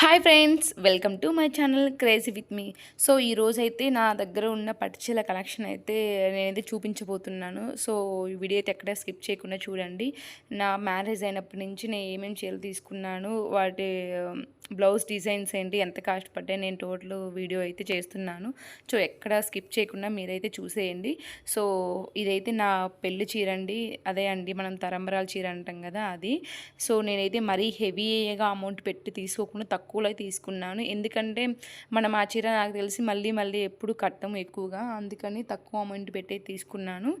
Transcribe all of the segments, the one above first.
Hi friends welcome to my channel crazy with me so ఈరోజు అయితే నా దగ్గర ఉన్న పట్టుచీల కలెక్షన్ అయితే నేనైతే చూపించబోతున్నాను. సో ఈ వీడియో అయితే ఎక్కడ స్కిప్ చేయకుండా చూడండి. నా మ్యారేజ్ అయినప్పటి నుంచి నేను ఏమేమి చీరలు తీసుకున్నాను వాటి బ్లౌజ్ డిజైన్స్ ఏంటి ఎంత కాస్ట్ పడ్డాయి నేను టోటల్ వీడియో అయితే చేస్తున్నాను. సో ఎక్కడ స్కిప్ చేయకుండా మీరైతే చూసేయండి. సో ఇదైతే నా పెళ్ళి చీర అండి అదే అండి మనం తరంబరాల చీర అంటాం కదా అది. సో నేనైతే మరీ హెవీగా అమౌంట్ పెట్టి తీసుకోకుండా తక్కువలో తీసుకున్నాను. ఎందుకంటే మనం ఆ చీర నాకు తెలిసి మళ్ళీ మళ్ళీ ఎప్పుడు కట్టము ఎక్కువగా. అందుకని తక్కువ అమౌంట్ పెట్టి తీసుకున్నాను.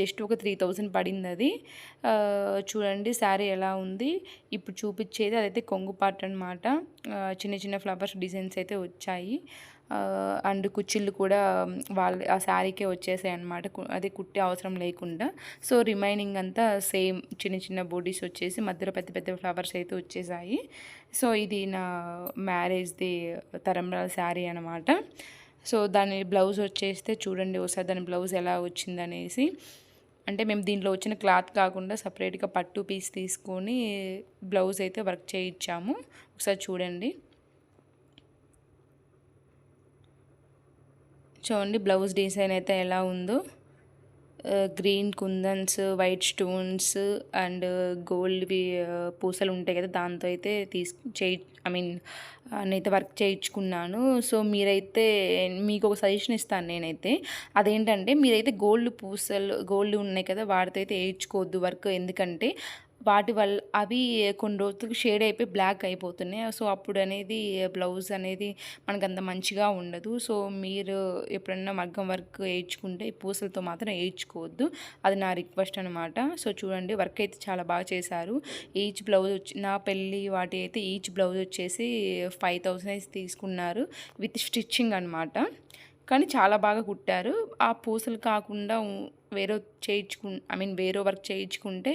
జస్ట్ ఒక త్రీ థౌజండ్ పడింది అది. చూడండి శారీ ఎలా ఉంది. ఇప్పుడు చూపించేది అదైతే కొంగు పాట అనమాట చిన్న చిన్న ఫ్లవర్స్ డిజైన్స్ అయితే వచ్చాయి. అండ్ కుచ్చిళ్ళు కూడా వాళ్ళ ఆ శారీకే వచ్చేసాయి అనమాట అది కుట్టే అవసరం లేకుండా. సో రిమైనింగ్ అంతా సేమ్ చిన్న చిన్న బోడీస్ వచ్చేసి మధ్యలో పెద్ద పెద్ద ఫ్లవర్స్ అయితే వచ్చేసాయి. సో ఇది నా మ్యారేజ్ది తరంరాల శారీ అనమాట సో దాని బ్లౌజ్ వచ్చేస్తే చూడండి ఒకసారి దాని బ్లౌజ్ ఎలా వచ్చిందనేసి. అంటే మేము దీంట్లో వచ్చిన క్లాత్ కాకుండా సపరేట్గా పట్టు పీస్ తీసుకొని బ్లౌజ్ అయితే వర్క్ చేయించాము. ఒకసారి చూడండి. చూడండి బ్లౌజ్ డిజైన్ అయితే ఎలా ఉందో. Green kundans white stones and గోల్డ్వి పూసలు ఉంటాయి కదా దాంతో అయితే తీసు చేయి ఐ మీన్ నేనైతే వర్క్ చేయించుకున్నాను. సో మీరైతే మీకు ఒక సజెషన్ ఇస్తాను నేనైతే. అదేంటంటే మీరైతే గోల్డ్ పూసలు గోల్డ్ ఉన్నాయి కదా వాటితో అయితే వేయించుకోవద్దు వర్క్. ఎందుకంటే వాటి వల్ల అవి కొన్ని రోజులకు షేడ్ అయిపోయి బ్లాక్ అయిపోతున్నాయి. సో అప్పుడు అనేది బ్లౌజ్ అనేది మనకు అంత మంచిగా ఉండదు. సో మీరు ఎప్పుడన్నా మగ్గం వర్క్ వేయించుకుంటే ఈ పూసలతో మాత్రం వేయించుకోవద్దు. అది నా రిక్వెస్ట్ అనమాట సో చూడండి వర్క్ అయితే చాలా బాగా చేశారు. ఈచ్ బ్లౌజ్ వచ్చి నా పెళ్ళి వాటి అయితే ఈచ్ బ్లౌజ్ వచ్చేసి ఫైవ్ థౌసండ్ తీసుకున్నారు విత్ స్టిచ్చింగ్ అనమాట కానీ చాలా బాగా కుట్టారు. ఆ పూసలు కాకుండా వేరే చేయించుకు ఐ మీన్ వేరే వర్క్ చేయించుకుంటే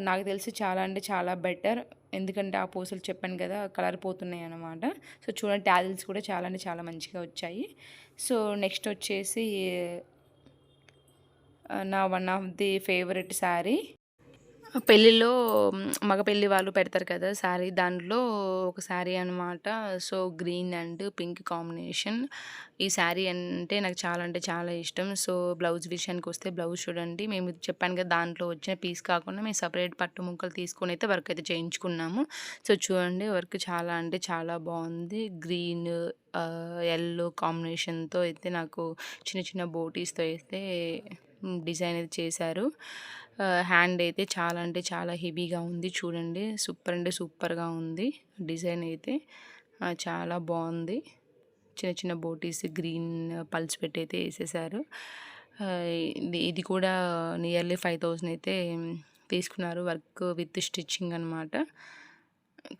నాకు తెలిసి చాలా అంటే చాలా బెటర్ ఎందుకంటే ఆ పూసలు చెప్పాను కదా కలర్ పోతున్నాయి అన్నమాట. సో చూడండి ట్యాజిల్స్ కూడా చాలా అంటే చాలా మంచిగా వచ్చాయి. సో నెక్స్ట్ వచ్చేసి నా one of the favourite sari పెళ్ళిలో మగ పెళ్ళి వాళ్ళు పెడతారు కదా శారీ. దాంట్లో ఒక శారీ అనమాట so green and pink combination. ఈ శారీ అంటే నాకు చాలా అంటే చాలా ఇష్టం. సో బ్లౌజ్ విషయానికి వస్తే బ్లౌజ్ చూడండి. మేము చెప్పాను కదా దాంట్లో వచ్చిన పీస్ కాకుండా మేము సపరేట్ పట్టు ముక్కలు తీసుకొని అయితే వర్క్ అయితే చేయించుకున్నాము. సో చూడండి వర్క్ చాలా అంటే చాలా బాగుంది. గ్రీన్ ఎల్లో కాంబినేషన్తో అయితే నాకు చిన్న చిన్న బోటీస్తో అయితే డిజైన్ అయితే చేశారు. హ్యాండ్ అయితే చాలా అంటే చాలా హెవీగా ఉంది చూడండి. సూపర్ అంటే సూపర్గా ఉంది. డిజైన్ అయితే చాలా బాగుంది. చిన్న చిన్న బోటీస్ గ్రీన్ పల్స్ పెట్టి అయితే వేసేసారు. ఇది ఇది కూడా నియర్లీ ఫైవ్ థౌజండ్ అయితే తీసుకున్నారు వర్క్ విత్ స్టిచ్చింగ్ అనమాట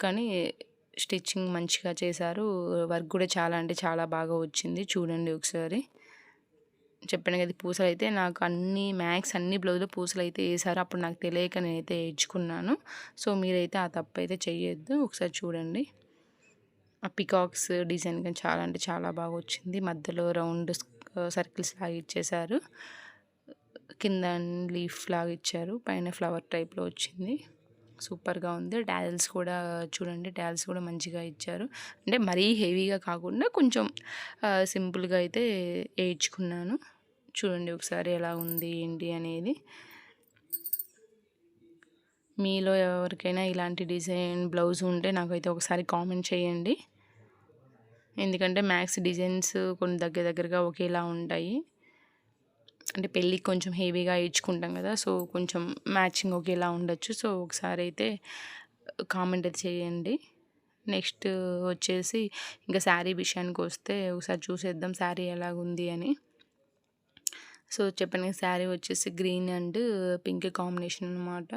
కానీ స్టిచ్చింగ్ మంచిగా చేశారు. వర్క్ కూడా చాలా అంటే చాలా బాగా వచ్చింది. చూడండి ఒకసారి. చెప్పాను కదా పూసలు అయితే నాకు అన్ని మ్యాక్స్ అన్ని బ్లౌజ్లో పూసలు అయితే వేసారు అప్పుడు నాకు తెలియక నేనైతే వేయించుకున్నాను సో మీరైతే ఆ తప్పు అయితే చేయొద్దు ఒకసారి చూడండి. ఆ పికాక్స్ డిజైన్ కానీ చాలా అంటే చాలా బాగా వచ్చింది. మధ్యలో రౌండ్ సర్కిల్స్ లాగా ఇచ్చేసారు కింద లీఫ్ లాగా ఇచ్చారు. పైన ఫ్లవర్ టైప్లో వచ్చింది. సూపర్గా ఉంది. డాల్స్ కూడా చూడండి. డాల్స్ కూడా మంచిగా ఇచ్చారు. అంటే మరీ హెవీగా కాకుండా కొంచెం సింపుల్గా అయితే వేయించుకున్నాను చూడండి ఒకసారి ఎలా ఉంది ఏంటి అనేది. మీలో ఎవరికైనా ఇలాంటి డిజైన్ బ్లౌజ్ ఉంటే నాకైతే ఒకసారి కామెంట్ చేయండి. ఎందుకంటే మ్యాక్స్ డిజైన్స్ కొన్ని దగ్గర దగ్గరగా ఒకేలా ఉంటాయి. అంటే పెళ్ళికి కొంచెం హెవీగా ఇచ్చుకుంటాం కదా సో కొంచెం మ్యాచింగ్ ఒకేలా ఉండొచ్చు. సో ఒకసారి అయితే కామెంట్ అయితే చేయండి. నెక్స్ట్ వచ్చేసి ఇంకా శారీ విషయానికి వస్తే ఒకసారి చూసేద్దాం శారీ ఎలాగుంది అని. సో చెప్పాను శారీ వచ్చేసి గ్రీన్ అండ్ పింక్ కాంబినేషన్ అనమాట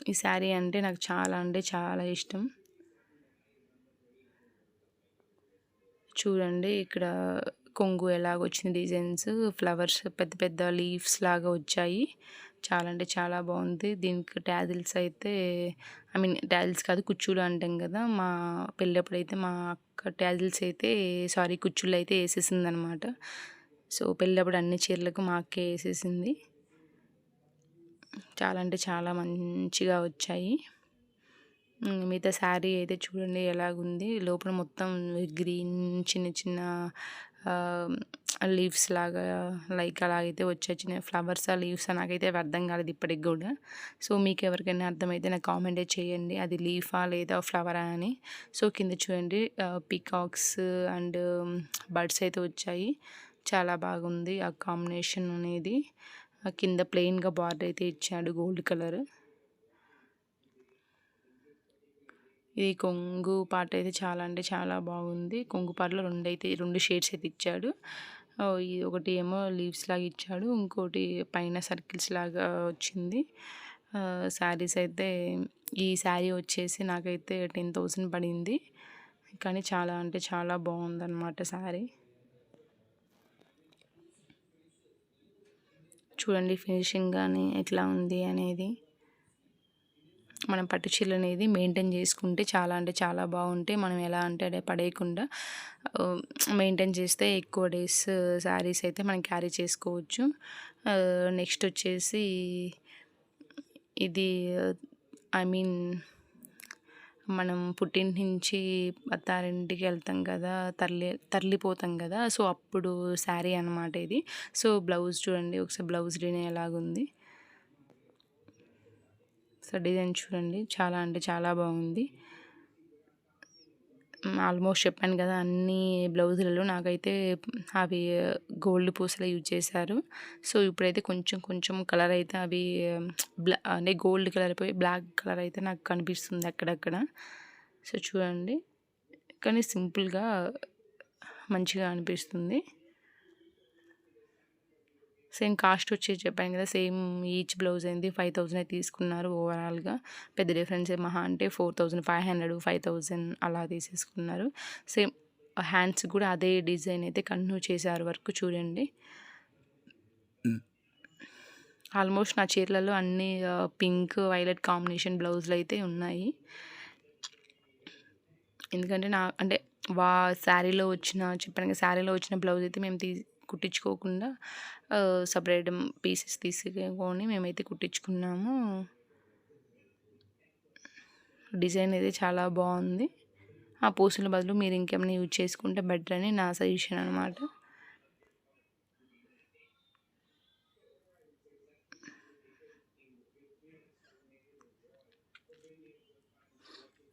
ఈ శారీ అంటే నాకు చాలా అంటే చాలా ఇష్టం. చూడండి ఇక్కడ కొంగు ఎలాగ వచ్చిన డిజైన్స్ ఫ్లవర్స్ పెద్ద పెద్ద లీవ్స్ లాగా వచ్చాయి. చాలా అంటే చాలా బాగుంది. దీనికి టాజిల్స్ అయితే ఐ మీన్ టాజిల్స్ కాదు కుచ్చులు అంటాం కదా. మా పెళ్ళప్పుడు అయితే మా అక్క టాజిల్స్ అయితే సారీ కుచ్చులు అయితే వేసేసింది అనమాట సో పెళ్ళప్పుడు అన్ని చీరలకు మా అక్కే వేసేసింది. చాలా అంటే చాలా మంచిగా వచ్చాయి. మిగతా శారీ అయితే చూడండి ఎలాగుంది. లోపల మొత్తం గ్రీన్ చిన్న చిన్న లీవ్స్ లాగా లైక్ అలాగైతే వచ్చాయి ఫ్లవర్స్ ఆ లీవ్స్ నాకైతే అర్థం కాలేదు ఇప్పటికి కూడా. సో మీకు ఎవరికైనా అర్థమైతే నాకు కామెంట్ చేయండి. అది లీఫా లేదా ఫ్లవరా అని. సో కింద చూడండి పీకాక్స్ అండ్ బర్డ్స్ అయితే వచ్చాయి. చాలా బాగుంది ఆ కాంబినేషన్ అనేది. కింద ప్లెయిన్గా బార్డర్ అయితే ఇచ్చాడు గోల్డ్ కలర్ ఇది కొంగు పాట అయితే చాలా అంటే చాలా బాగుంది. కొంగు పాటలో రెండు అయితే రెండు షేడ్స్ అయితే ఇచ్చాడు. ఒకటి ఏమో లీవ్స్ లాగా ఇచ్చాడు. ఇంకోటి పైన సర్కిల్స్ లాగా వచ్చింది. శారీస్ అయితే ఈ శారీ వచ్చేసి నాకైతే టెన్ థౌసండ్ పడింది. కానీ చాలా అంటే చాలా బాగుందన్నమాట శారీ. చూడండి ఫినిషింగ్ కానీ ఎట్లా ఉంది అనేది. మనం పట్టు చీరలు అనేది మెయింటైన్ చేసుకుంటే చాలా అంటే చాలా బాగుంటాయి మనం ఎలా అంటే అదే పడేయకుండా మెయింటైన్ చేస్తే ఎక్కువ డేస్ శారీస్ అయితే మనం క్యారీ చేసుకోవచ్చు. నెక్స్ట్ వచ్చేసి ఇది ఐ మీన్ మనం పుట్టింటి నుంచి అత్తారింటికి వెళ్తాం కదా తరలి తరలిపోతాం కదా సో అప్పుడు శారీ అనమాట ఇది. సో బ్లౌజ్ చూడండి ఒకసారి బ్లౌజ్ డిజైన్ ఎలాగుంది. సో డిజైన్ చూడండి. చాలా అంటే చాలా బాగుంది. ఆల్మోస్ట్ చెప్పాను కదా అన్ని బ్లౌజులలో నాకైతే అవి గోల్డ్ పూసలే యూజ్ చేశారు. సో ఇప్పుడైతే కొంచెం కొంచెం కలర్ అయితే అవి బ్లా అంటే గోల్డ్ కలర్ పోయి బ్లాక్ కలర్ అయితే నాకు కనిపిస్తుంది అక్కడక్కడ. సో చూడండి. కానీ సింపుల్గా మంచిగా అనిపిస్తుంది. సేమ్ కాస్ట్ వచ్చేసి చెప్పాను కదా సేమ్ ఈచ్ బ్లౌజ్ అయింది ఫైవ్ థౌజండ్ అయితే తీసుకున్నారు ఓవరాల్గా. పెద్ద డిఫరెన్స్ మహా అంటే four thousand five hundred five thousand అలా తీసేసుకున్నారు. సేమ్ హ్యాండ్స్ కూడా అదే డిజైన్ అయితే కంటిన్యూ చేశారు వర్క్ చూడండి. ఆల్మోస్ట్ నా చీరలలో అన్ని పింక్ వైలెట్ కాంబినేషన్ బ్లౌజులు అయితే ఉన్నాయి. ఎందుకంటే నా అంటే వా శారీలో వచ్చిన చెప్పాను శారీలో వచ్చిన బ్లౌజ్ అయితే మేము తీ కుట్టించుకోకుండా సపరేట్ పీసెస్ తీసుకొని మేమైతే కుట్టించుకున్నాము. డిజైన్ అయితే చాలా బాగుంది. ఆ పూసల బదులు మీరు ఇంకేమైనా యూజ్ చేసుకుంటే బెటర్ అని నా సజెషన్ అనమాట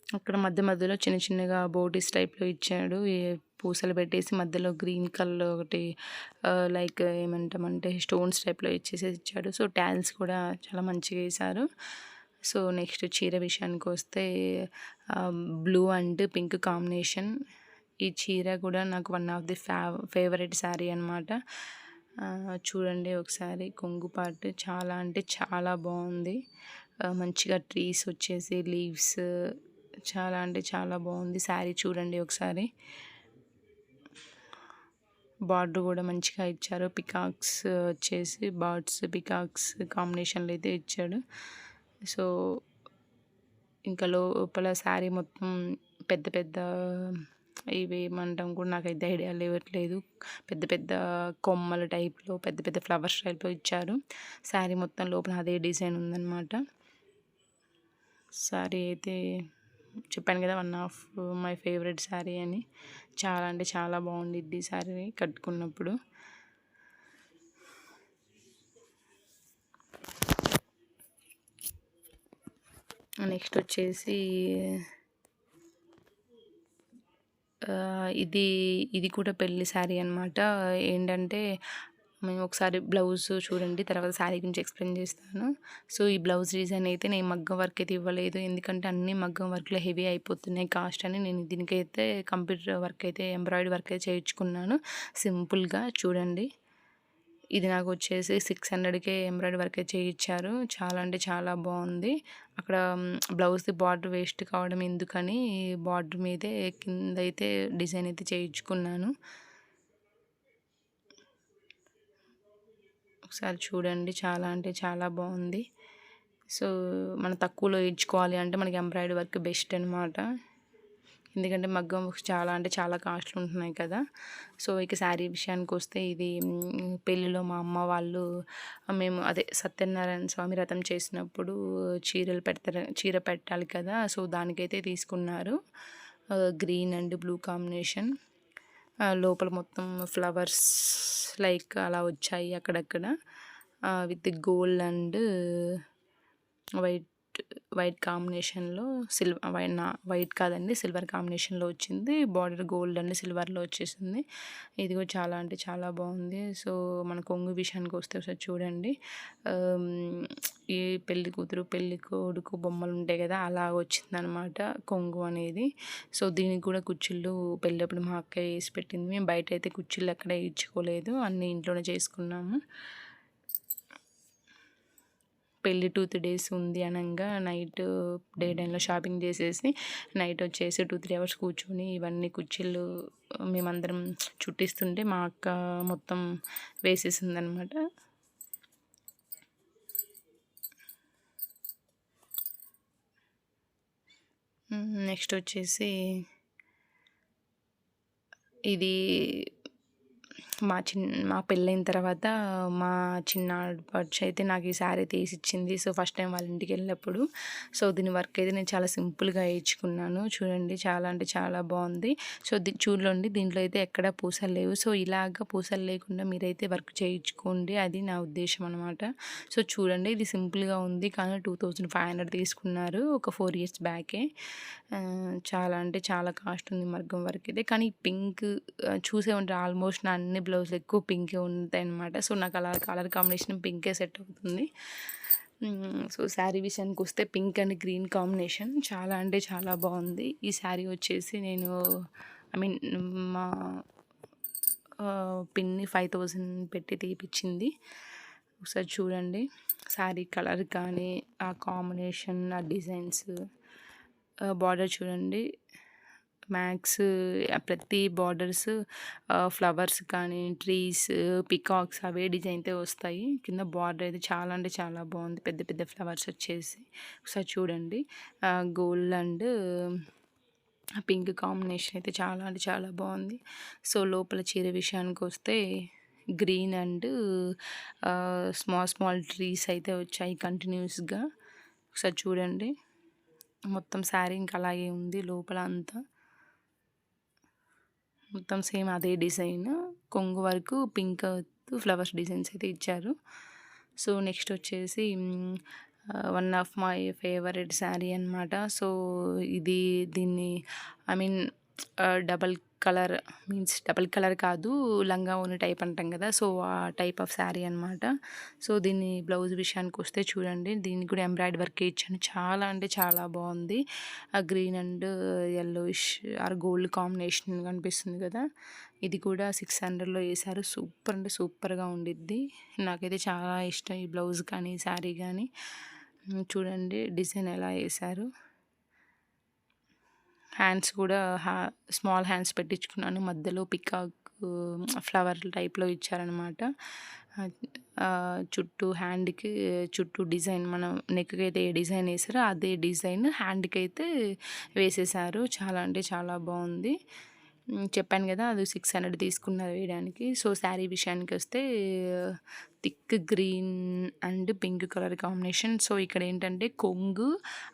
అక్కడ మధ్య మధ్యలో చిన్న చిన్నగా బోటీస్ టైప్లో ఇచ్చాడు పూసలు పెట్టేసి మధ్యలో గ్రీన్ కలర్ ఒకటి లైక్ ఏమంటామంటే స్టోన్స్ టైప్లో ఇచ్చేసి ఇచ్చాడు. సో ట్యాల్స్ కూడా చాలా మంచిగా వేశారు. సో నెక్స్ట్ చీర విషయానికి వస్తే బ్లూ అండ్ పింక్ కాంబినేషన్. ఈ చీర కూడా నాకు వన్ ఆఫ్ ది ఫేవ ఫేవరెట్ శారీ అనమాట చూడండి ఒకసారి కొంగు పార్ట్. చాలా అంటే చాలా బాగుంది. మంచిగా ట్రీస్ వచ్చేసి లీవ్స్ చాలా అంటే చాలా బాగుంది. శారీ చూడండి ఒకసారి. బార్డర్ కూడా మంచిగా ఇచ్చారు. పికాక్స్ వచ్చేసి బర్డ్స్ పికాక్స్ కాంబినేషన్లో అయితే ఇచ్చాడు. సో ఇంకా లోపల శారీ మొత్తం పెద్ద పెద్ద ఇవి ఏమంటాం కూడా నాకైతే ఐడియా లేవట్లేదు. పెద్ద పెద్ద కొమ్మల టైప్లో పెద్ద పెద్ద ఫ్లవర్స్ టైప్లో ఇచ్చారు. శారీ మొత్తం లోపల అదే డిజైన్ ఉందన్నమాట. శారీ అయితే చెప్పాను కదా one of my favourite sari అని. చాలా అంటే చాలా బాగుండిద్ది శారీ కట్టుకున్నప్పుడు. నెక్స్ట్ వచ్చేసి ఇది ఇది కూడా పెళ్ళి శారీ అనమాట ఏంటంటే మేము ఒకసారి బ్లౌజ్ చూడండి తర్వాత శారీ గురించి ఎక్స్ప్లెయిన్ చేస్తాను. సో ఈ బ్లౌజ్ డిజైన్ అయితే నేను మగ్గం వర్క్ అయితే ఇవ్వలేదు. ఎందుకంటే అన్ని మగ్గం వర్క్లో హెవీ అయిపోతున్నాయి కాస్ట్ అని నేను దీనికైతే కంప్యూటర్ వర్క్ అయితే ఎంబ్రాయిడరీ వర్క్ అయితే చేయించుకున్నాను. సింపుల్గా చూడండి. ఇది నాకు వచ్చేసి సిక్స్ హండ్రెడ్కే ఎంబ్రాయిడరీ వర్క్ చేయించారు. చాలా అంటే చాలా బాగుంది. అక్కడ బ్లౌజ్ది బార్డర్ వేస్ట్ కావడం ఎందుకని బార్డర్ మీదే కింద అయితే డిజైన్ అయితే చేయించుకున్నాను. ఒకసారి చూడండి. చాలా అంటే చాలా బాగుంది. సో మనం తక్కువలో ఇచ్చుకోవాలి అంటే మనకి ఎంబ్రాయిడరీ వర్క్ బెస్ట్ అనమాట ఎందుకంటే మగ్గం చాలా అంటే చాలా కాస్ట్లు ఉంటున్నాయి కదా. సో ఇక శారీ విషయానికి వస్తే ఇది పెళ్ళిలో మా అమ్మ వాళ్ళు మేము అదే సత్యనారాయణ స్వామి రథం చేసినప్పుడు చీరలు పెడతారు చీర పెట్టాలి కదా. సో దానికైతే తీసుకున్నారు. Green and blue combination. లోపల మొత్తం ఫ్లవర్స్ లైక్ అలా వచ్చాయి అక్కడక్కడ. With gold and white white కాంబినేషన్లో సిల్వర్ నా వైట్ కాదండి సిల్వర్ కాంబినేషన్లో వచ్చింది. బార్డర్ గోల్డ్ అండ్ సిల్వర్లో వచ్చేసింది. ఇది కూడా చాలా అంటే చాలా బాగుంది. సో మన కొంగు విషయానికి వస్తే ఒకసారి చూడండి. ఈ పెళ్ళి కూతురు పెళ్ళి కొడుకు బొమ్మలు ఉంటాయి కదా అలా వచ్చిందనమాట కొంగు అనేది. సో దీనికి కూడా కుర్చీలు పెళ్ళప్పుడు మా అక్క వేసి పెట్టింది. మేము బయట అయితే కుర్చీలు ఎక్కడ ఇచ్చుకోలేదు. అన్నీ ఇంట్లోనే చేసుకున్నాము. పెళ్ళి టూ త్రీ డేస్ ఉంది అనగా నైట్ డే టైంలో షాపింగ్ చేసేసి నైట్ వచ్చేసి టూ త్రీ అవర్స్ కూర్చొని ఇవన్నీ కుర్చీలు మేమందరం చుట్టిస్తుంటే మా అక్క మొత్తం వేసేసింది అనమాట నెక్స్ట్ వచ్చేసి ఇది మా చిన్న మా పెళ్ళైన తర్వాత మా చిన్న ఆడపడుచు అయితే నాకు ఈ శారీ తీసి ఇచ్చింది సో ఫస్ట్ టైం వాళ్ళ ఇంటికి వెళ్ళినప్పుడు. సో దీని వర్క్ అయితే నేను చాలా సింపుల్గా వేయించుకున్నాను. చూడండి చాలా అంటే చాలా బాగుంది. సో చూడండి దీంట్లో అయితే ఎక్కడ పూసలు లేవు. సో ఇలాగ పూసలు లేకుండా మీరైతే వర్క్ చేయించుకోండి. అది నా ఉద్దేశం అనమాట సో చూడండి ఇది సింపుల్గా ఉంది. కానీ టూ థౌజండ్ ఫైవ్ హండ్రెడ్ తీసుకున్నారు ఒక ఫోర్ ఇయర్స్ బ్యాకే. చాలా అంటే చాలా కాస్ట్ ఉంది మర్గం వర్క్ అయితే. కానీ పింక్ చూసే ఉంటారు ఆల్మోస్ట్ నా అన్ని బ్లౌజ్లు ఎక్కువ పింకే ఉంటాయి అనమాట సో నాకు అలా కలర్ కాంబినేషన్ పింకే సెట్ అవుతుంది. సో శారీ విషయానికి వస్తే పింక్ అండ్ గ్రీన్ కాంబినేషన్ చాలా అంటే చాలా బాగుంది. ఈ శారీ వచ్చేసి నేను ఐ మీన్ మా పిన్ని ఫైవ్ థౌజండ్ పెట్టి తీపిచ్చింది. ఒకసారి చూడండి. శారీ కలర్ కానీ ఆ కాంబినేషన్ ఆ డిజైన్స్ బార్డర్ చూడండి. మ్యాక్స్ ప్రతి బార్డర్స్ ఫ్లవర్స్ కానీ ట్రీస్ పికాక్స్ అవే డిజైన్తో వస్తాయి. కింద బార్డర్ అయితే చాలా అంటే చాలా బాగుంది. పెద్ద పెద్ద ఫ్లవర్స్ వచ్చేసి. ఒకసారి చూడండి. గోల్డ్ అండ్ పింక్ కాంబినేషన్ అయితే చాలా అంటే చాలా బాగుంది. సో లోపల చీర విషయానికి వస్తే green and small small trees అయితే వచ్చాయి కంటిన్యూస్గా ఒకసారి చూడండి. మొత్తం శారీ ఇంకా అలాగే ఉంది లోపల అంతా. మొత్తం సేమ్ అదే డిజైన్. కొంగు వరకు పింక్ ఫ్లవర్స్ డిజైన్స్ అయితే ఇచ్చారు. సో నెక్స్ట్ వచ్చేసి one of my favourite sari అనమాట సో ఇది దీన్ని I mean double colour means double colour కాదు లంగా ఓని టైప్ అంటాం కదా సో ఆ టైప్ ఆఫ్ శారీ అనమాట సో దీన్ని బ్లౌజ్ విషయానికి వస్తే చూడండి దీనికి కూడా ఎంబ్రాయిడరీ వర్క్ ఇచ్చాను. చాలా అంటే చాలా బాగుంది. ఆ green and yellowish or gold combination కనిపిస్తుంది కదా ఇది కూడా సిక్స్ హండ్రెడ్లో వేశారు. సూపర్ అంటే సూపర్గా ఉండిద్ది. నాకైతే చాలా ఇష్టం ఈ బ్లౌజ్ కానీ శారీ కానీ. చూడండి డిజైన్ ఎలా వేశారు. హ్యాండ్స్ కూడా హ్యా స్మాల్ హ్యాండ్స్ పెట్టించుకున్నాను. మధ్యలో పికాక్ ఫ్లవర్ టైప్లో ఇచ్చారనమాట చుట్టూ హ్యాండ్కి చుట్టూ డిజైన్ మనం నెక్కి అయితే ఏ డిజైన్ వేసారో అదే డిజైన్ హ్యాండ్కి అయితే వేసేసారు. చాలా అంటే చాలా బాగుంది. చెప్పాను కదా అది సిక్స్ హండ్రెడ్ తీసుకున్నారు వేయడానికి. సో శారీ విషయానికి వస్తే thick green and pink colour combination. So ఇక్కడ ఏంటంటే కొంగు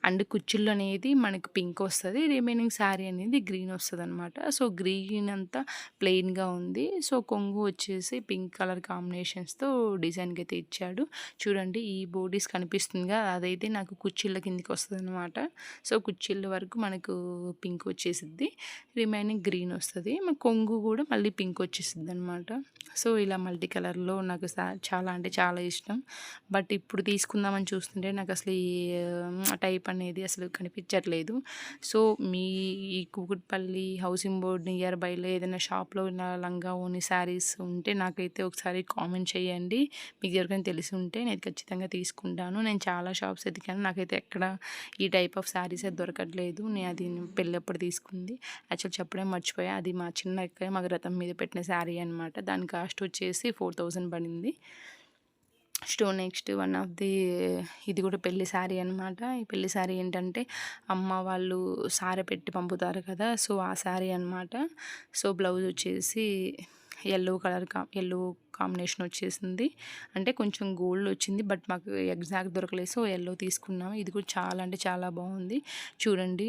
అండ్ కుచ్చుళ్ళు అనేది మనకి పింక్ వస్తుంది. రిమైనింగ్ శారీ అనేది గ్రీన్ వస్తుంది అనమాట సో గ్రీన్ అంతా ప్లెయిన్గా ఉంది. సో కొంగు వచ్చేసి పింక్ కలర్ కాంబినేషన్స్తో డిజైన్కి అయితే ఇచ్చాడు. చూడండి ఈ బోడీస్ కనిపిస్తుందిగా అదైతే నాకు కుచ్చిళ్ళ కిందికి వస్తుంది అనమాట సో కుచ్చిళ్ళ వరకు మనకు పింక్ వచ్చేసిద్ది. రిమైనింగ్ గ్రీన్ వస్తుంది. కొంగు కూడా మళ్ళీ పింక్ వచ్చేసిద్ది అనమాట సో ఇలా మల్టీ కలర్లో నాకు చాలా చాలా అంటే చాలా ఇష్టం. బట్ ఇప్పుడు తీసుకుందామని చూస్తుంటే నాకు అసలు ఈ టైప్ అనేది అసలు కనిపించట్లేదు. సో మీ ఈ కూకట్పల్లి హౌసింగ్ బోర్డ్ నియర్ బైలో ఏదైనా షాప్లో లంగా ఓని శారీస్ ఉంటే నాకైతే ఒకసారి కామెంట్ చేయండి. మీకు ఎవరికైనా తెలిసి ఉంటే నేను ఖచ్చితంగా తీసుకుంటాను. నేను చాలా షాప్స్ ఎతికాను. నాకైతే ఎక్కడ ఈ టైప్ ఆఫ్ శారీస్ అయితే దొరకట్లేదు. నేను అది పెళ్ళప్పుడు తీసుకుంది. యాక్చువల్ చెప్పడం మర్చిపోయా. అది మా చిన్న అక్క మాకు రథం మీద పెట్టిన శారీ అనమాట దాని కాస్ట్ వచ్చేసి ఫోర్ థౌజండ్ పడింది. స్టో నెక్స్ట్ వన్ ఆఫ్ ది ఇది కూడా పెళ్ళి శారీ అనమాట ఈ పెళ్ళి శారీ ఏంటంటే అమ్మ వాళ్ళు సారె పెట్టి పంపుతారు కదా సో ఆ శారీ అనమాట సో బ్లౌజ్ వచ్చేసి ఎల్లో కలర్ కా ఎల్లో కాంబినేషన్ వచ్చేసింది. అంటే కొంచెం గోల్డ్ వచ్చింది బట్ మాకు ఎగ్జాక్ట్ దొరకలేదు సో ఎల్లో తీసుకున్నాము. ఇది కూడా చాలా అంటే చాలా బాగుంది. చూడండి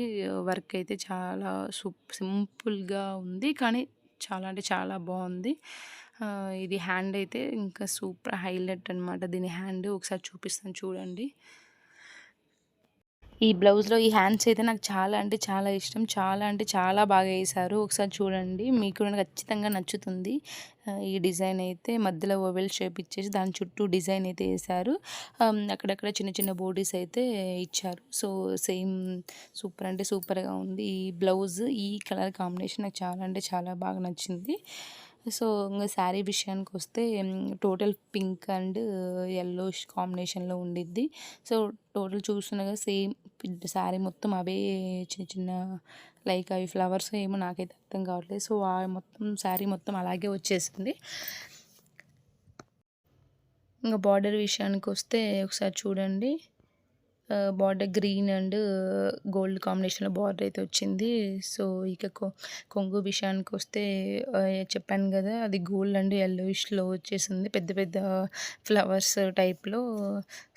వర్క్ అయితే చాలా సూప్ సింపుల్గా ఉంది కానీ చాలా అంటే చాలా బాగుంది. ఇది హ్యాండ్ అయితే ఇంకా సూపర్ హైలైట్ అనమాట దీని హ్యాండ్ ఒకసారి చూపిస్తాను చూడండి. ఈ బ్లౌజ్లో ఈ హ్యాండ్స్ అయితే నాకు చాలా అంటే చాలా ఇష్టం. చాలా అంటే చాలా బాగా వేశారు. ఒకసారి చూడండి. మీకు కూడా ఖచ్చితంగా నచ్చుతుంది. ఈ డిజైన్ అయితే మధ్యలో ఓవెల్ షేప్ ఇచ్చేసి దాని చుట్టూ డిజైన్ అయితే వేశారు. అక్కడక్కడ చిన్న చిన్న బోడీస్ అయితే ఇచ్చారు. సో సేమ్ సూపర్ అంటే సూపర్గా ఉంది. ఈ బ్లౌజ్ ఈ కలర్ కాంబినేషన్ నాకు చాలా అంటే చాలా బాగా నచ్చింది. సో ఇంకా శారీ విషయానికి వస్తే టోటల్ పింక్ అండ్ ఎల్లో కాంబినేషన్లో ఉండిద్ది. సో టోటల్ చూస్తుండగా సేమ్ శారీ మొత్తం అవే చిన్న చిన్న లైక్ అవి ఫ్లవర్స్ ఏమో నాకైతే అర్థం కావట్లేదు. సో ఆ మొత్తం శారీ మొత్తం అలాగే వచ్చేసింది. ఇంకా బార్డర్ విషయానికి వస్తే ఒకసారి చూడండి. బార్డర్ గ్రీన్ అండ్ గోల్డ్ కాంబినేషన్లో బార్డర్ అయితే వచ్చింది. సో ఇక కొంగు విషయానికి వస్తే చెప్పాను కదా అది గోల్డ్ అండ్ ఎల్లోయిష్లో వచ్చేసింది. పెద్ద పెద్ద ఫ్లవర్స్ టైప్లో.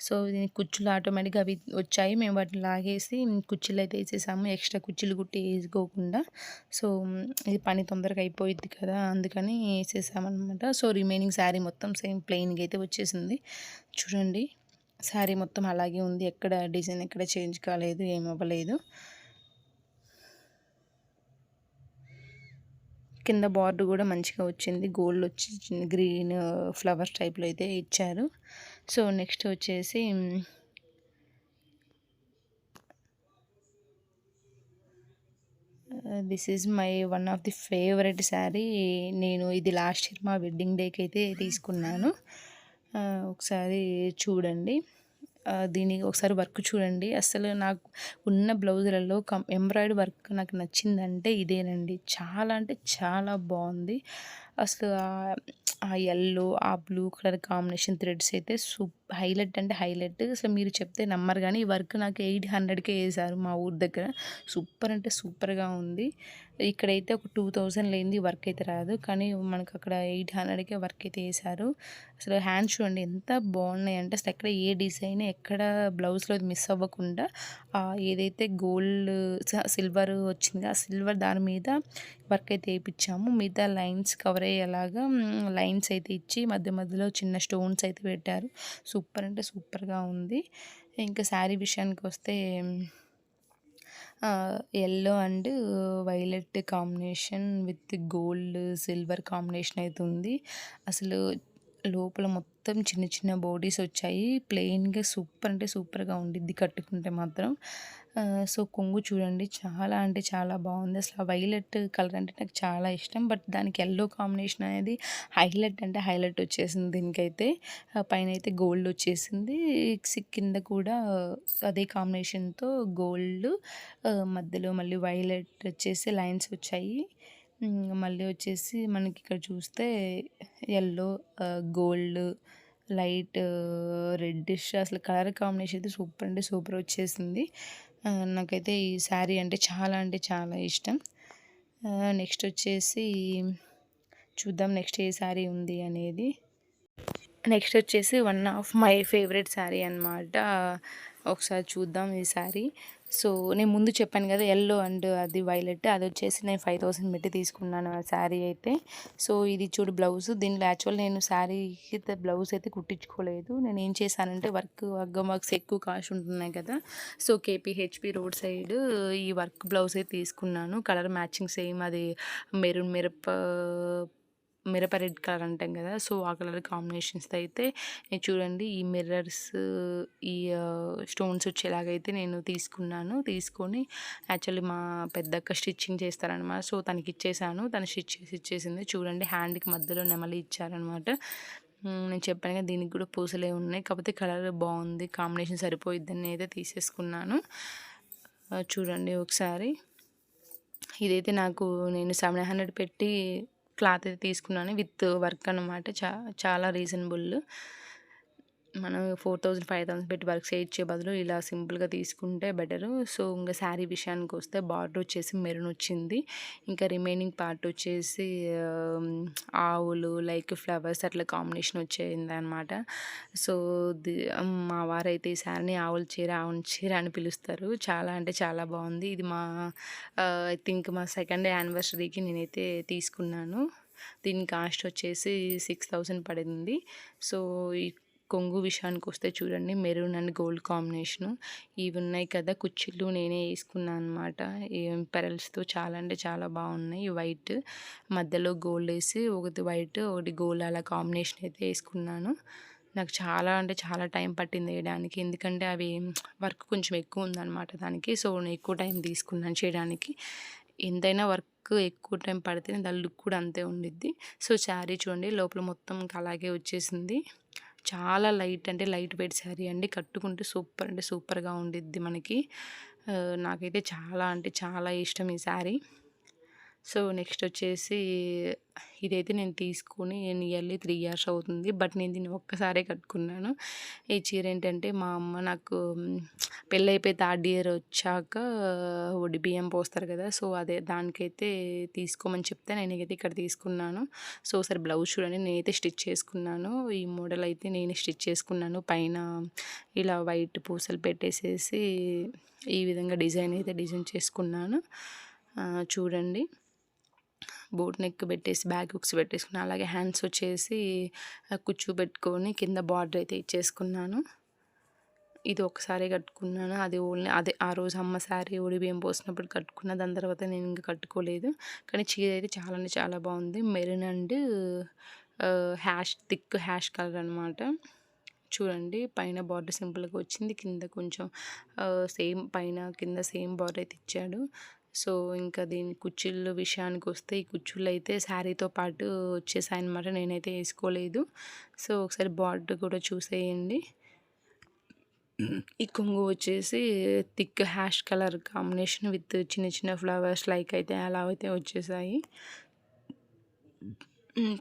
సో కుచ్చులు ఆటోమేటిక్గా అవి వచ్చాయి. మేము వాటిని లాగేసి కుర్చీలు అయితే వేసేసాము. ఎక్స్ట్రా కుర్చీలు కుట్టి వేసుకోకుండా. సో ఇది పని తొందరగా అయిపోయింది కదా అందుకని వేసేసామన్నమాట. సో రిమైనింగ్ శారీ మొత్తం సేమ్ ప్లెయిన్గా అయితే వచ్చేసింది. చూడండి. శారీ మొత్తం అలాగే ఉంది. ఎక్కడ డిజైన్ ఎక్కడ చేంజ్ కాలేదు ఏమవ్వలేదు కింద బార్డర్ కూడా మంచిగా వచ్చింది. గోల్డ్ వచ్చి గ్రీన్ ఫ్లవర్స్ టైప్లో అయితే ఇచ్చారు. సో నెక్స్ట్ వచ్చేసి this is my one of the favourite sari. నేను ఇది లాస్ట్ ఇయర్ మా వెడ్డింగ్ డేకి అయితే తీసుకున్నాను. ఒకసారి చూడండి. దీని ఒకసారి వర్క్ చూడండి. అసలు నాకు ఉన్న బ్లౌజులలో కం ఎంబ్రాయిడరీ వర్క్ నాకు నచ్చిందంటే ఇదేనండి. చాలా అంటే చాలా బాగుంది. అసలు ఆ ఎల్లో ఆ బ్లూ కలర్ కాంబినేషన్ థ్రెడ్స్ అయితే సూప్ హైలైట్ అంటే హైలైట్ అసలు మీరు చెప్తే నమ్మరు కానీ ఈ వర్క్ నాకు ఎయిట్ హండ్రెడ్కే వేసారు మా ఊరి దగ్గర. సూపర్ అంటే సూపర్గా ఉంది. ఇక్కడైతే ఒక టూ థౌజండ్ లేనిది వర్క్ అయితే రాదు. కానీ మనకు అక్కడ ఎయిట్ హండ్రెడ్కే వర్క్ అయితే వేసారు అసలు హ్యాండ్స్ చూడండి ఎంత బాగున్నాయి అంటే అసలు ఎక్కడ ఏ డిజైన్ ఎక్కడ బ్లౌజ్లో మిస్ అవ్వకుండా ఏదైతే గోల్డ్ సిల్వర్ వచ్చింది ఆ సిల్వర్ దాని మీద వర్క్ అయితే వేయించాము. మిగతా లైన్స్ కవర్ అయ్యేలాగా లైన్స్ అయితే ఇచ్చి మధ్య మధ్యలో చిన్న స్టోన్స్ అయితే పెట్టారు. సూపర్ అంటే సూపర్గా ఉంది. ఇంకా శారీ విషయానికి వస్తే yellow and violet combination with gold silver combination అయితే ఉంది. అసలు లోపల మొత్తం చిన్న చిన్న బాడీస్ వచ్చాయి. ప్లెయిన్గా సూపర్ అంటే సూపర్గా ఉండిద్ది కట్టుకుంటే మాత్రం. సో కొంగు చూడండి చాలా అంటే చాలా బాగుంది. అసలు వైలెట్ కలర్ అంటే నాకు చాలా ఇష్టం. బట్ దానికి ఎల్లో కాంబినేషన్ అనేది హైలైట్ అంటే హైలైట్ వచ్చేసింది దీనికైతే. పైన అయితే గోల్డ్ వచ్చేసింది. కింద కూడా అదే కాంబినేషన్తో గోల్డ్ మధ్యలో మళ్ళీ వైలెట్ వచ్చేసి లైన్స్ వచ్చాయి. మళ్ళీ వచ్చేసి మనకి ఇక్కడ చూస్తే ఎల్లో గోల్డ్ లైట్ రెడ్డిష్ అసలు కలర్ కాంబినేషన్ అయితే సూపర్ అంటే సూపర్ వచ్చేసింది. నాకైతే ఈ శారీ అంటే చాలా అంటే చాలా ఇష్టం. నెక్స్ట్ వచ్చేసి చూద్దాం నెక్స్ట్ ఏ శారీ ఉంది అనేది. నెక్స్ట్ వచ్చేసి one of my favourite sari అనమాట ఒకసారి చూద్దాం ఈ శారీ. సో నేను ముందు చెప్పాను కదా ఎల్లో అండ్ అది వైలెట్ అది వచ్చేసి నేను ఫైవ్ థౌసండ్ పెట్టి తీసుకున్నాను ఆ శారీ అయితే. సో ఇది చూడు బ్లౌజ్ దీనిలో యాక్చువల్ నేను శారీకి బ్లౌజ్ అయితే కుట్టించుకోలేదు. నేను ఏం చేశానంటే వర్క్ అగ్గం వర్క్స్ ఎక్కువ కాస్ట్ ఉంటున్నాయి కదా. సో కేపీహెచ్పి రోడ్ సైడ్ ఈ వర్క్ బ్లౌజ్ అయితే తీసుకున్నాను. కలర్ మ్యాచింగ్ సేమ్ అది మెరూన్ మిరప మిరప రెడ్ కలర్ అంటాం కదా సో ఆ కలర్ కాంబినేషన్స్ అయితే చూడండి ఈ మిర్రర్స్ ఈ స్టోన్స్ వచ్చేలాగైతే నేను తీసుకున్నాను. తీసుకొని యాక్చువల్లీ మా పెద్దక్క స్టిచ్చింగ్ చేస్తారనమాట సో తనకి ఇచ్చేసాను. తను స్టిచ్ చేసి ఇచ్చేసింది. చూడండి హ్యాండ్కి మధ్యలో నెమలి ఇచ్చారనమాట నేను చెప్పాను కదా దీనికి కూడా పూసలే ఉన్నాయి. కాకపోతే కలర్ బాగుంది కాంబినేషన్ సరిపోయిద్దని అయితే తీసేసుకున్నాను. చూడండి ఒకసారి. ఇదైతే నాకు నేను సెవెన్ హండ్రెడ్ పెట్టి క్లాత్ అయితే తీసుకున్నాను. విత్ వర్క్ అనమాట చా చాలా రీజనబుల్. మనం 4000, 5000 పెట్టి వర్క్ చేయించే బదులు ఇలా సింపుల్‌గా తీసుకుంటే బెటరు. సో, ఇంకా శారీ విషయానికి వస్తే బార్డర్ వచ్చేసి మెరూన్ వచ్చింది. ఇంకా రిమైనింగ్ పార్ట్ వచ్చేసి ఆవులు లైక్ ఫ్లవర్స్ అట్లా కాంబినేషన్ వచ్చిందనమాట. సో, ది మా వారైతే ఈ శారీని ఆవుల చీర, ఆవుల చీర అని పిలుస్తారు. చాలా అంటే చాలా బాగుంది. ఇది మా ఐ థింక్ మా సెకండ్ యానివర్సరీకి నేనైతే తీసుకున్నాను. దీని కాస్ట్ వచ్చేసి 6000 పడింది. సో, కొంగు విషయానికి వస్తే చూడండి మెరూన్ అండ్ గోల్డ్ కాంబినేషను. ఇవి ఉన్నాయి కదా కుచ్చిళ్ళు నేనే వేసుకున్నాను అనమాట. పెరల్స్‌తో చాలా అంటే చాలా బాగున్నాయి. వైట్ మధ్యలో గోల్డ్ వేసి ఒకటి వైట్, ఒకటి గోల్డ్ అలా కాంబినేషన్ అయితే వేసుకున్నాను నాకు చాలా అంటే చాలా టైం పట్టింది వేయడానికి ఎందుకంటే అవి వర్క్ కొంచెం ఎక్కువ ఉందన్నమాట దానికి. సో, నేను ఎక్కువ టైం తీసుకున్నాను చేయడానికి. ఎంతైనా వర్క్ ఎక్కువ టైం పడితే దాని లుక్ కూడా అంతే ఉండిద్ది. సో, శారీ చూడండి లోపల మొత్తం అలాగే వచ్చేసింది. చాలా లైట్ అంటే లైట్ వెయిట్ శారీ అండి. కట్టుకుంటే సూపర్ అంటే సూపర్‌గా ఉండిద్ది మనకి. నాకైతే చాలా అంటే చాలా ఇష్టం ఈ శారీ. సో, నెక్స్ట్ వచ్చేసి ఇదైతే నేను తీసుకొని ఇయర్లీ త్రీ ఇయర్స్ అవుతుంది. బట్ నేను దీన్ని ఒక్కసారే కట్టుకున్నాను. ఈ చీర ఏంటంటే మా అమ్మ నాకు పెళ్ళైపోయి థర్డ్ ఇయర్ వచ్చాక ఒడి బియ్యం పోస్తారు కదా! సో, అదే దానికైతే తీసుకోమని చెప్తే నేనైతే ఇక్కడ తీసుకున్నాను. సో, ఒకసారి బ్లౌజ్ చూడండి నేనైతే స్టిచ్ చేసుకున్నాను. ఈ మోడల్ అయితే నేనే స్టిచ్ చేసుకున్నాను. పైన ఇలా వైట్ పూసలు పెట్టేసేసి ఈ విధంగా డిజైన్ అయితే డిజైన్ చేసుకున్నాను. చూడండి. బోట్ నెక్ పెట్టేసి బ్యాక్ హుక్స్ పెట్టేసుకున్నాను అలాగే హ్యాండ్స్ వచ్చేసి కుచ్చు పెట్టుకొని కింద బార్డర్ అయితే ఇచ్చేసుకున్నాను. ఇది ఒకసారి కట్టుకున్నాను. అది ఓన్లీ అదే ఆ రోజు అమ్మ శారీ ఒడి బియ్యం పోసినప్పుడు కట్టుకున్న. దాని తర్వాత నేను ఇంక కట్టుకోలేదు. కానీ చీర అయితే చాలా అంటే చాలా బాగుంది. Maroon and ash thick ash colour అనమాట. చూడండి పైన బార్డర్ సింపుల్‌గా వచ్చింది. కింద కొంచెం సేమ్ పైన కింద సేమ్ బార్డర్ అయితే ఇచ్చాడు. సో, ఇంకా దీని విషయానికి వస్తే ఈ కుర్చీలు అయితే శారీతో పాటు వచ్చేసాయన్నమాట. నేనైతే వేసుకోలేదు సో, ఒకసారి బార్డర్ కూడా చూసేయండి. ఈ కొంగు వచ్చేసి thick ash colour combination with చిన్న చిన్న ఫ్లవర్స్ లైక్ అయితే అలా అయితే వచ్చేసాయి.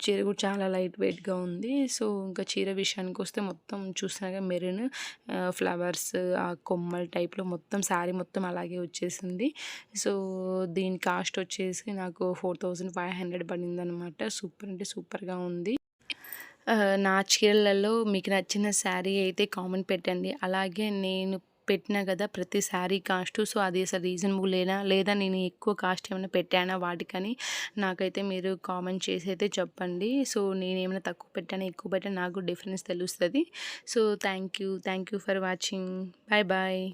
చీర కూడా చాలా లైట్ వెయిట్‌గా ఉంది. సో, ఇంకా చీర విషయానికి వస్తే మొత్తం చూసినాక మెరూన్ ఫ్లవర్స్ ఆ కొమ్మల టైప్‌లో మొత్తం శారీ మొత్తం అలాగే వచ్చేసింది. సో, దీని కాస్ట్ వచ్చేసి నాకు 4500 పడిందనమాట. సూపర్ అంటే సూపర్‌గా ఉంది. నా చీరలలో మీకు నచ్చిన శారీ అయితే కామెంట్ పెట్టండి. అలాగే నేను పెట్టినా కదా ప్రతి శారీ కాస్ట్ సో, అది అసలు రీజనబులేనా? లేదా నేను ఎక్కువ కాస్ట్ ఏమైనా పెట్టానా వాటికని నాకైతే మీరు కామెంట్ చేసి అయితే చెప్పండి. సో, నేనేమైనా తక్కువ పెట్టానా, ఎక్కువ పెట్టానా నాకు డిఫరెన్స్ తెలుస్తుంది so, thank you. Thank you for watching. Bye bye.